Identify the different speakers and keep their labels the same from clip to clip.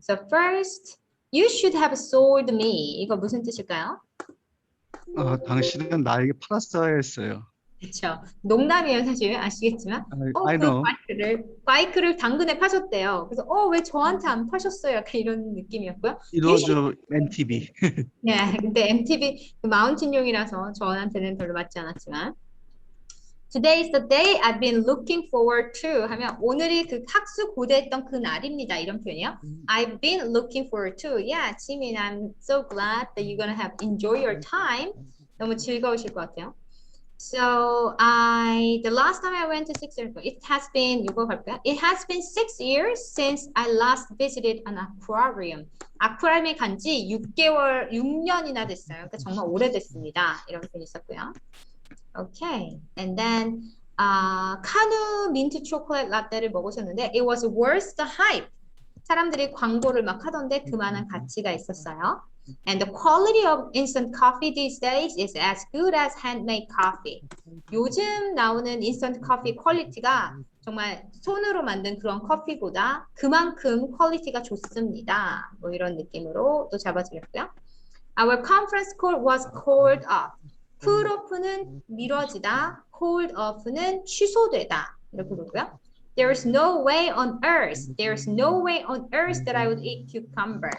Speaker 1: So first, you should have sold me. 이거 무슨 뜻일까요?
Speaker 2: 아, 당신은 나에게 팔았어야 했어요.
Speaker 1: 그렇죠. 농담이에요, 사실 아시겠지만. 어,
Speaker 2: I
Speaker 1: 그
Speaker 2: know.
Speaker 1: 바이크를 바이크를 당근에 파셨대요. 그래서 어, 왜 저한테 안 파셨어요? 약간 이런 느낌이었고요.
Speaker 2: A NTV.
Speaker 1: 네, 근데 MTV 그 마운틴용이라서 저한테는 별로 맞지 않았지만. Today is the day I've been looking forward to 하면 오늘이 그 학수 고대했던 그 날입니다. 이런 표현이요. I've been looking forward to. Yeah, 지민, I'm so glad that you're gonna have enjoy your time. 너무 즐거우실 것 같아요. So I the last time I went to six years ago, it has been 이거 갈까요? It has been six years since I last visited an aquarium. 아쿠아리움에 간지 6개월, 6년이나 됐어요. 그러니까 정말 오래됐습니다. 이런 표현이 있었고요. Okay, and then 아 카누 민트 초콜릿 라떼를 먹으셨는데 it was worth the hype. 사람들이 광고를 막 하던데 그만한 가치가 있었어요. And the quality of instant coffee these days is as good as handmade coffee. 요즘 나오는 인스턴트 커피 퀄리티가 정말 손으로 만든 그런 커피보다 그만큼 퀄리티가 좋습니다. 뭐 이런 느낌으로 또 잡아주겠고요. Our conference call was called off. Put off는 미뤄지다, called off는 취소되다. 이렇게 보고요. There's no way on earth, there's no way on earth that I would eat cucumber.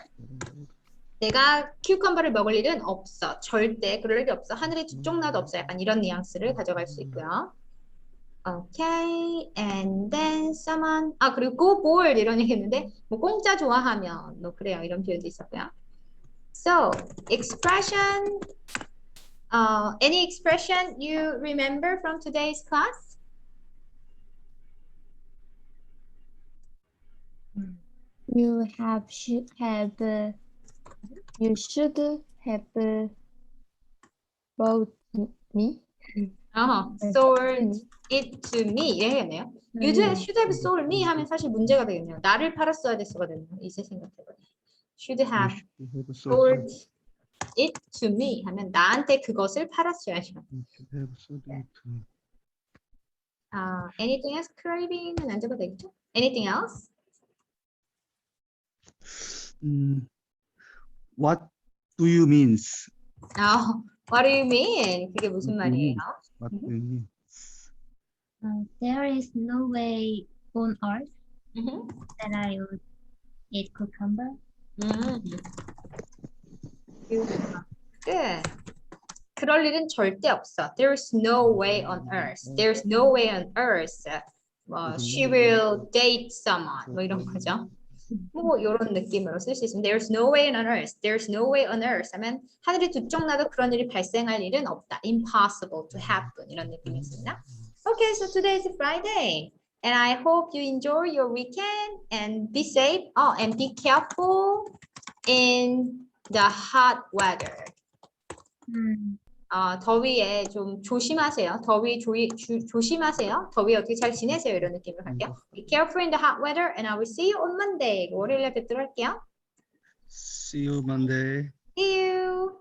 Speaker 1: 내가 큐컴버를 먹을 일은 없어. 절대 그럴 일이 없어. 하늘이 두쪽 나도 없어. 약간 이런 뉘앙스를 가져갈 수 있고요. Okay, and then someone 아 그리고 go board 이런 얘기 했는데 뭐 공짜 좋아하면 뭐 그래요 이런 표현도 있었고요. So expression, uh, any expression you remember from today's class?
Speaker 3: You have should have uh, you should have uh, bought me.
Speaker 1: 어,
Speaker 3: 네.
Speaker 1: sold it to me 이래야겠네요. You
Speaker 3: 네.
Speaker 1: should have sold me 하면 사실 문제가 되겠네요. 나를 팔았어야 됐어가 됐네요. 이제 생각해보니. Should have sold it to me 하면 나한테 그것을 팔았어야죠. 아, anything else? craving은 안 적어도 되겠죠? Anything else?
Speaker 2: 음, what do you means?
Speaker 1: 아, what do you mean? 그게 무슨 말이에요?
Speaker 2: What do you mean?
Speaker 3: Uh, there is no way on earth
Speaker 1: 음.
Speaker 3: that I would eat cucumber.
Speaker 1: 음. Good. 그럴 일은 절대 없어. There's no way on earth. There's no way on earth. 뭐, she will date someone. 뭐 이런 거죠. 뭐 이런 느낌으로 쓸 수 있습니다. There's no way on earth. There's no way on earth 하면 하늘이 두 쪽 나도 그런 일이 발생할 일은 없다. Impossible to happen 이런 느낌이 있습니다. Okay, so today is Friday. And I hope you enjoy your weekend and be safe. Oh, and be careful in the hot weather.
Speaker 3: 음,
Speaker 1: 어, 더위에 좀 조심하세요. 더위 조이, 주, 조심하세요. 더위 어떻게 잘 지내세요. 이런 느낌으로 할게요. Be careful in the hot weather and I will see you on Monday. 월요일에 뵙도록 할게요.
Speaker 2: See you Monday.
Speaker 1: See you.